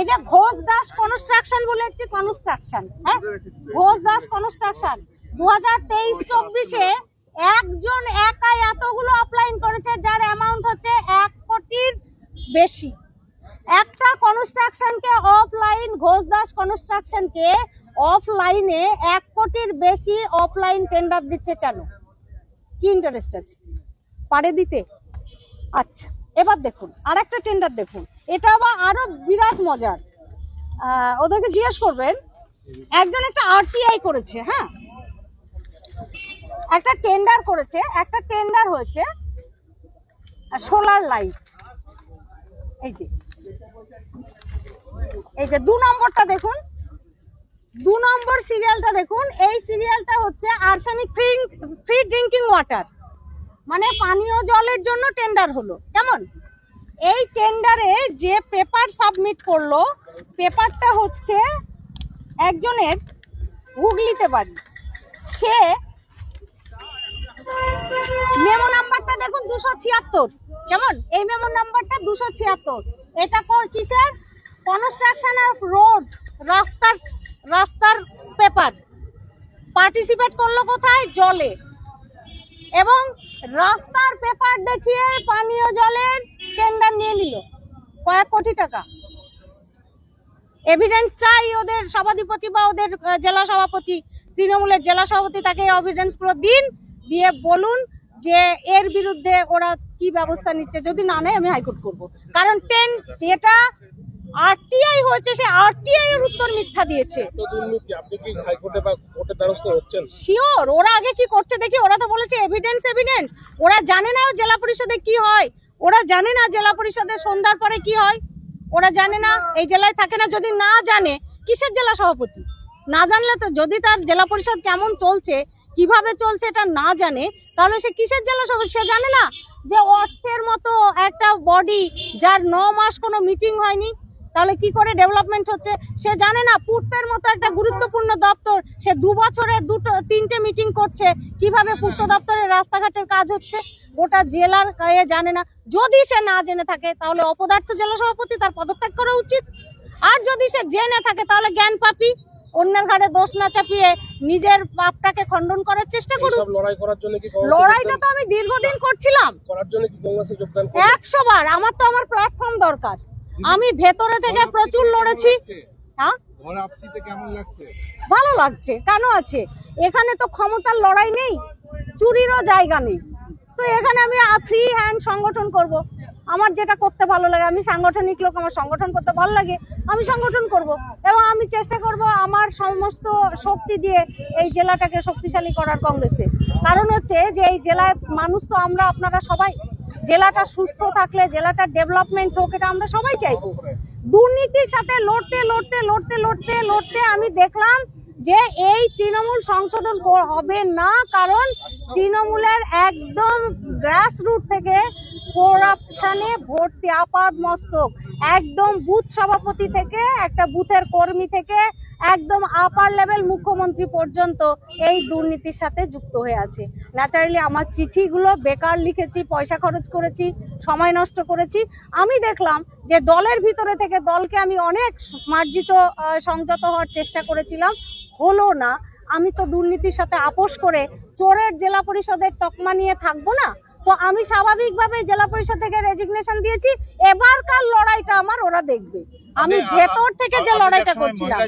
এই যে ঘোষ দাস কনস্ট্রাকশন বলে একটি কনস্ট্রাকশন হ্যাঁ? ঘোষ দাস কনস্ট্রাকশন দু হাজার তেইশ চব্বিশে একজন একাই এতগুলো অফলাইন করেছে যার অ্যামাউন্ট হচ্ছে এক কোটির বেশি। একটা কনস্ট্রাকশনকে অফলাইন ঘোষ দাস কনস্ট্রাকশনকে অফলাইনে এক কোটির বেশি অফলাইন টেন্ডার দিচ্ছে কেন? কি ইন্টারেস্ট আছে? পারে দিতে? আচ্ছা। এবার দেখুন, আরেকটা টেন্ডার দেখুন। এটা আবার আরও বিরাট মজার। ওদেরকে জিজ্ঞেস করবেন, একজন একটা আরটিআই করেছে হ্যাঁ? একটা টেন্ডার করেছে, একটা টেন্ডার হয়েছে সোলার লাইট এই যে এই যে দু নম্বরটা দেখুন, দু নম্বর সিরিয়ালটা দেখুন, এই সিরিয়ালটা হচ্ছে arsenic free free drinking water মানে পানীয় জলের জন্য টেন্ডার হলো, কেমন? এই টেন্ডারে যে পেপার সাবমিট করল পেপারটা হচ্ছে একজনের হুগলিতে বাড়ি। সে মেমো নাম্বারটা দেখুন দুশো ছিয়াত্তর, কেমন? এই মেমো নাম্বারটা দুশো ছিয়াত্তর। এটা কিসের? কনস্ট্রাকশন অফ রোড রাস্তার রাস্তার পেপার পার্টিসিপেট করল কোথায়? জলে। এবং রাস্তার পেপার দেখিয়ে পানীয় জলের টেন্ডার নিয়ে নিল। কয়েক কোটি টাকা। এভিডেন্স চাই ওদের সভাধিপতি বা ওদের জেলা সভাপতি, তৃণমূলের জেলা সভাপতি তাকে এভিডেন্সগুলো দিন, দিয়ে বলুন যে এর বিরুদ্ধে ওরা কি ব্যবস্থা নিচ্ছে। যদি না নেয় আমি হাইকোর্ট করব। কারণ টেন যেটা আরটিআই হয়েছে সে আরটিআই এর উত্তর মিথ্যা দিয়েছে। এত দুর্নীতি আপনি কি হাইকোর্টে বা কোর্টে দ্বারস্থ হচ্ছেন? শিওর ওরা আগে কি করছে দেখি ওরা তো বলেছে এভিডেন্স এভিডেন্স ওরা জানে না জেলা পরিষদে কি হয়। ওরা জানে না জেলা পরিষদে সন্ধ্যার পরে কি হয়। ওরা জানে না এই জেলায় থাকে না যদি না জানে কিসের জেলা সভাপতি? না জানলে তো যদি তার জেলা পরিষদ কেমন চলছে কীভাবে চলছে এটা না জানে তাহলে সে কিসের জেলা সভাপতি? সে জানে না যে অর্থের মতো একটা বডি যার ন মাস কোনো মিটিং হয়নি। তাহলে কি করে ডেভেলপমেন্ট হচ্ছে? সে জানে না পূর্বের মতো একটা গুরুত্বপূর্ণ দপ্তর সে দু বছরে দুটো তিনটে মিটিং করছে কীভাবে পূর্ত দপ্তরের রাস্তাঘাটের কাজ হচ্ছে? গোটা জেলার এ জানে না। যদি সে না জেনে থাকে তাহলে অপদার্থ জেলা সভাপতি তার পদত্যাগ করা উচিত। আর যদি সে জেনে থাকে তাহলে জ্ঞান পাপি অন্যের ঘাড়ে দোষ না চাপিয়ে নিজের পাপটাকে খণ্ডন করার চেষ্টা করুক। সব লড়াই করার জন্য কি লড়াইটা তো আমি দীর্ঘদিন করছিলাম। করার জন্য কি কংগ্রেসে যোগদান করবেন? একশো বার আমার তো আমার প্ল্যাটফর্ম দরকার। আমি ভেতরে থেকে প্রচুর লড়েছি। হ্যাঁ? ভালো লাগছে কেন আছে? এখানে তো ক্ষমতার লড়াই নেই চুরিরও জায়গা নেই। তো এখানে আমি ফ্রি হ্যান্ড সংগঠন করব। আমার যেটা করতে ভালো লাগে আমি সাংগঠনিক লোক আমার সংগঠন করতে ভালো লাগে আমি সংগঠন করব। এবং আমি চেষ্টা করব আমার সমস্ত শক্তি দিয়ে এই জেলাটাকে শক্তিশালী করার কংগ্রেসে। কারণ হচ্ছে যে এই জেলায় মানুষ তো আমরা আপনারা সবাই জেলাটা সুস্থ থাকলে, জেলাটা ডেভেলপমেন্ট হোক, এটা আমরা সবাই চাইব। দুর্নীতির সাথে লড়তে লড়তে লড়তে লড়তে লড়তে আমি দেখলাম যে এই তৃণমূল সংশোধন হবে না, কারণ তৃণমূলের একদম গ্রাস রুট থেকে করাপশনে ভর্তি আপাদ মস্তক। একদম বুথ সভাপতি থেকে, একটা বুথের কর্মী থেকে, একদম আপার লেভেল মুখ্যমন্ত্রী পর্যন্ত এই দুর্নীতির সাথে যুক্ত হয়ে আছে। ন্যাচারালি আমার চিঠিগুলো বেকার লিখেছি, পয়সা খরচ করেছি, সময় নষ্ট করেছি। আমি দেখলাম যে দলের ভিতরে থেকে দলকে আমি অনেক মার্জিত সংযত হওয়ার চেষ্টা করেছিলাম। হলো না আমি তো দুর্নীতির সাথে আপোষ করে চোরের জেলা পরিষদের তকমা নিয়ে থাকব না? তো আমি স্বাভাবিকভাবে জেলা পরিষদ থেকে রেজিগনেশন দিয়েছি এবারকার লড়াইটা আমার ওরা দেখবে। আমি ভেতর থেকে যে লড়াইটা করছিলাম।